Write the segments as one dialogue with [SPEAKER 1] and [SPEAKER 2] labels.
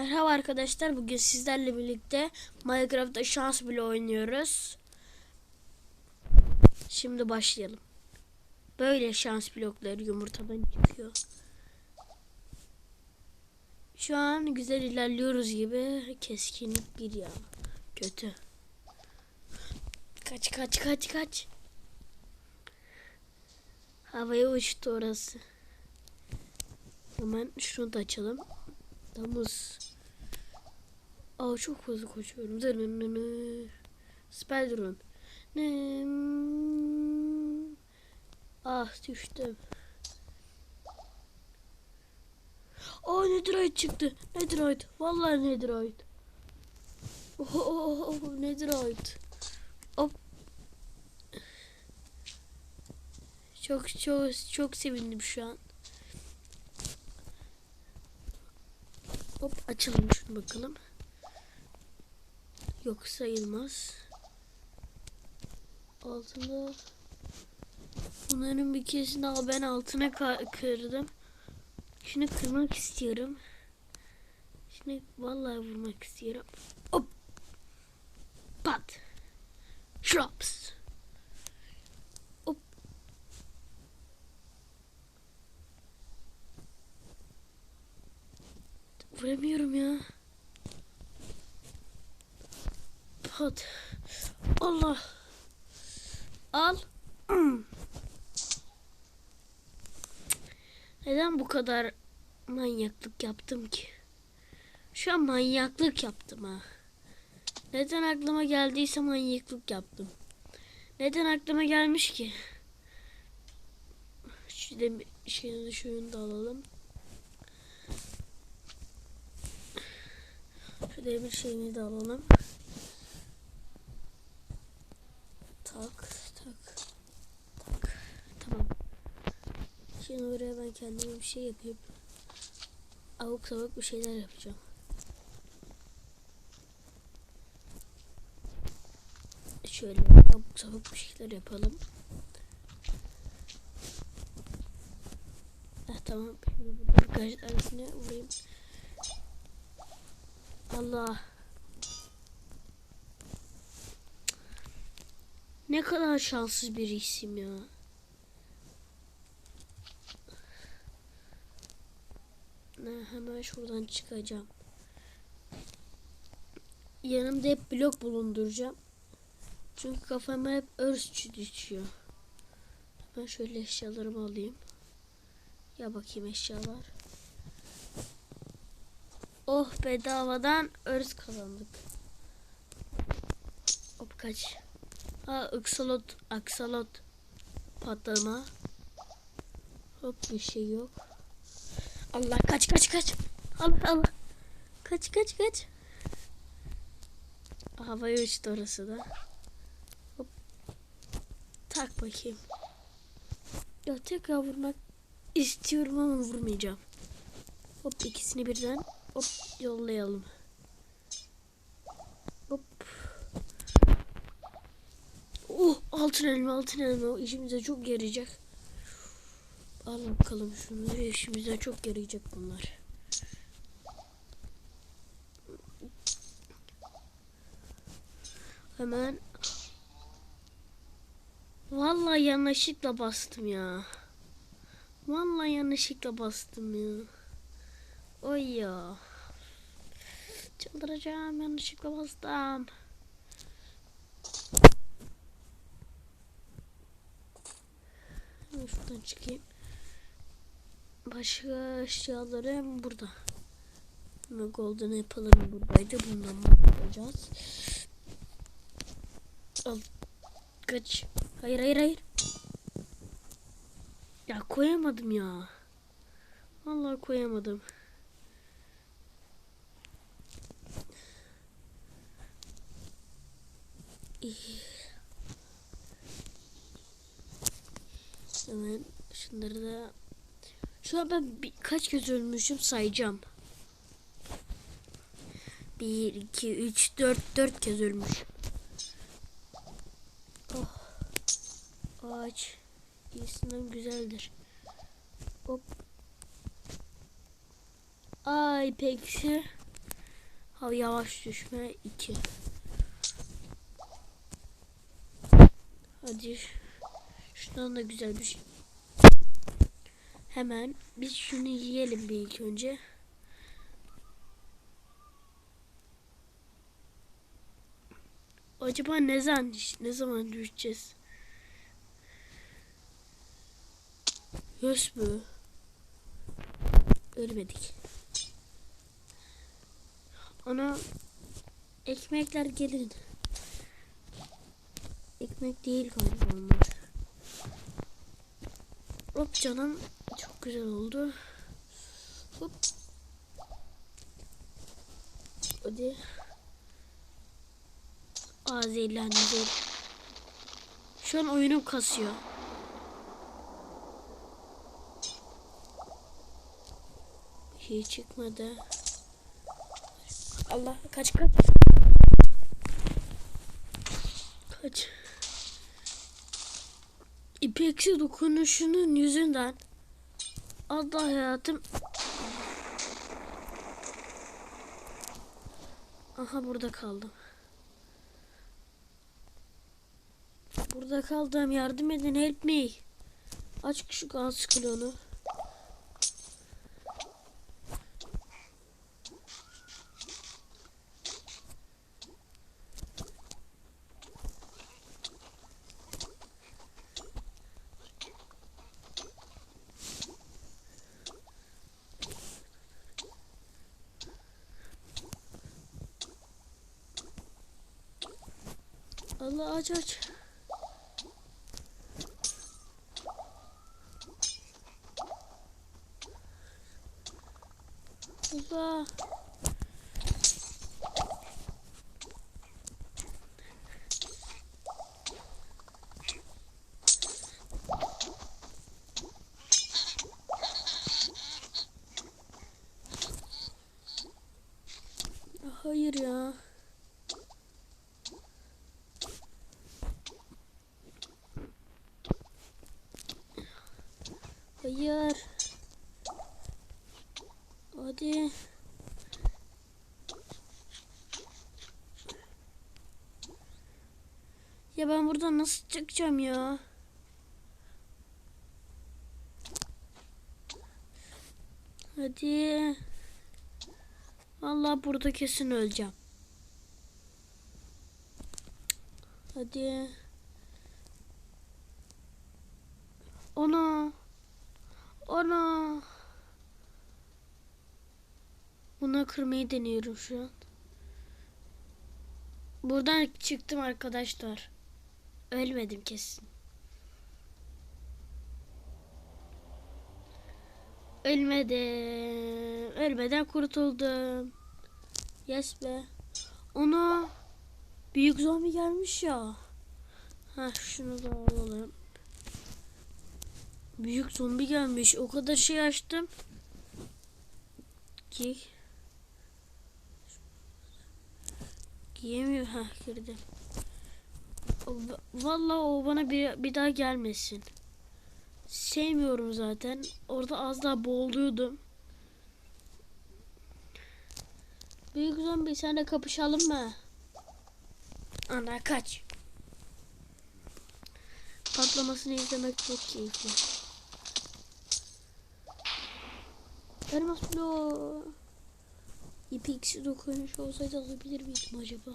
[SPEAKER 1] Merhaba arkadaşlar. Bugün sizlerle birlikte Minecraft'ta şans bile oynuyoruz. Şimdi başlayalım. Böyle şans blokları yumurtadan çıkıyor. Şu an güzel ilerliyoruz gibi. Keskinlik bir ya. Kötü. Kaç kaç kaç kaç. Havaya uçtu orası. Hemen şunu da açalım. Domuz. Aa çok hızlı koşuyorum. Zırnını. Hmm. Ah düştüm. Aa Netherite çıktı. Netherite. Vallahi Netherite. Oh, oh, oh, oh, Netherite. Hop. Çok çok çok sevindim şu an. Hop açalım şunu bakalım. Yok sayılmaz. Altında bunların bir keresini al ben altına kırdım. Şunu kırmak istiyorum. Şunu vallahi vurmak istiyorum. Hop. Pat. Drops. Hop. Vuramıyorum ya. Pat. Allah. Al. Neden bu kadar manyaklık yaptım ki? Şu an manyaklık yaptım ha. Neden aklıma geldiyse manyaklık yaptım. Neden aklıma gelmiş ki? Demir şeyini şunu da alalım. Şu demir şeyini de alalım. Tak tak tak. Tamam. Şimdi oraya ben kendime bir şey yapayım. Avuk savuk bir şeyler yapacağım. Şöyle avuk savuk bir şeyler yapalım. Heh, tamam. Şimdi burada birkaç tanesine vurayım. Allah. Ne kadar şanssız bir isim ya. Hemen şuradan çıkacağım. Yanımda hep blok bulunduracağım. Çünkü kafama hep örs düşüyor. Ben şöyle eşyalarımı alayım. Ya bakayım eşyalar. Oh bedavadan örs kazandık. Hop kaç. Ha aksalot, aksalot patlama. Hop bir şey yok. Allah kaç kaç kaç. Allah Allah. Kaç kaç kaç. Havaya uçtu orası da. Hop. Tak bakayım. Ya tekrar vurmak istiyorum ama vurmayacağım. Hop ikisini birden hop yollayalım. Hop. Oh altın elma altın elma o işimize çok yarayacak. Al bakalım şunları işimize çok yarayacak bunlar. Hemen Vallahi yanlışlıkla bastım ya. Vallahi yanlışlıkla bastım ya. Oy ya. Çıldıracağım yanlışlıkla bastım. Şuradan çıkayım. Başka eşyalarım burada. Golden apple'ım buradaydı. Bundan bakacağız. Al. Kaç. Hayır hayır hayır. Ya koyamadım ya. Vallahi koyamadım. Hemen şunları da şu an ben bir, kaç kez ölmüşüm sayacağım. 1, 2, 3, 4, 4 kez ölmüşüm. Oh. Ağaç. İyisinden güzeldir. Hop. Ay peksi. Ha yavaş düşme 2. Hadi. Şundan da güzel bir şey. Hemen biz şunu yiyelim bir ilk önce. Acaba ne zaman ne zaman düşeceğiz? Göz mü? Ölmedik. Ana ekmekler gelin. Ekmek değil galiba onlar. Hop canım çok güzel oldu. Hop. Hadi. Aa zehirlendi. zehir- Şu an oyunum kasıyor. Şey çıkmadı. Allah kaç kaç. Kaç. İpeksi dokunuşunun yüzünden Allah hayatım Aha burada kaldım. Burada kaldım. Yardım edin. Help me. Aç şu gaz klonu. Allah aç aç. Allah. Hayır ya. Hayır. Hadi. Ya ben buradan nasıl çıkacağım ya? Hadi. Allah burada kesin öleceğim. Hadi. Ona. Ona. Buna kırmayı deniyorum şu an. Buradan çıktım arkadaşlar. Ölmedim kesin. Ölmedim. Ölmeden kurtuldum. Yes be. Ona büyük zombi gelmiş ya. Ha şunu da alalım. Büyük zombi gelmiş. O kadar şey açtım. Ki Giyemiyor. Ha girdi. O- Vallahi o bana bir, bir daha gelmesin. Sevmiyorum zaten. Orada az daha boğuluyordum. Büyük zombi senle kapışalım mı? Ana kaç. Patlamasını izlemek çok keyifli. Elmas bloğu. İpeksi dokunuş olsaydı alabilir miydim acaba?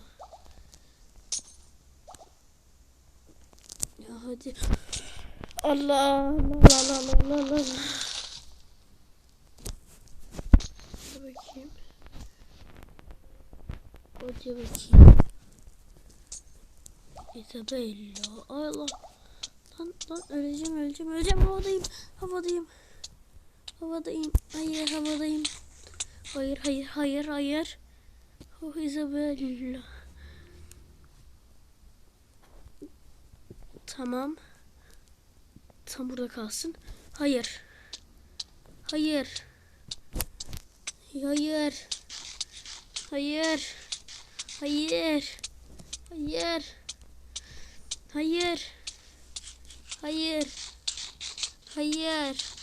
[SPEAKER 1] Ya hadi. Allah Allah Allah Allah Allah bakayım. Hadi bakayım. Isabella. Allah. Lan lan öleceğim öleceğim öleceğim havadayım havadayım. Havadayım. Hayır havadayım. Hayır hayır hayır hayır. Oh Isabella. Tamam. Tam burada kalsın. Hayır. Hayır. Hayır. Hayır. Hayır. Hayır. Hayır. Hayır. Hayır.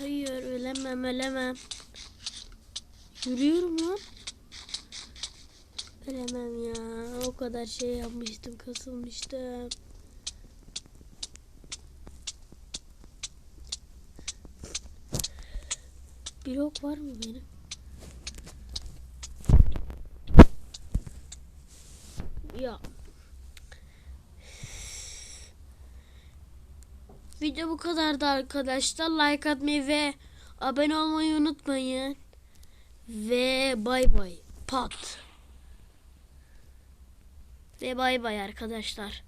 [SPEAKER 1] Hayır ölemem ölemem. Yürüyorum lan. Veremem ya. O kadar şey yapmıştım. Kasılmıştım. Blok var mı benim? Ya. Video bu kadardı arkadaşlar. Like atmayı ve abone olmayı unutmayın. Ve bay bay. Pat. Ve bay bay arkadaşlar.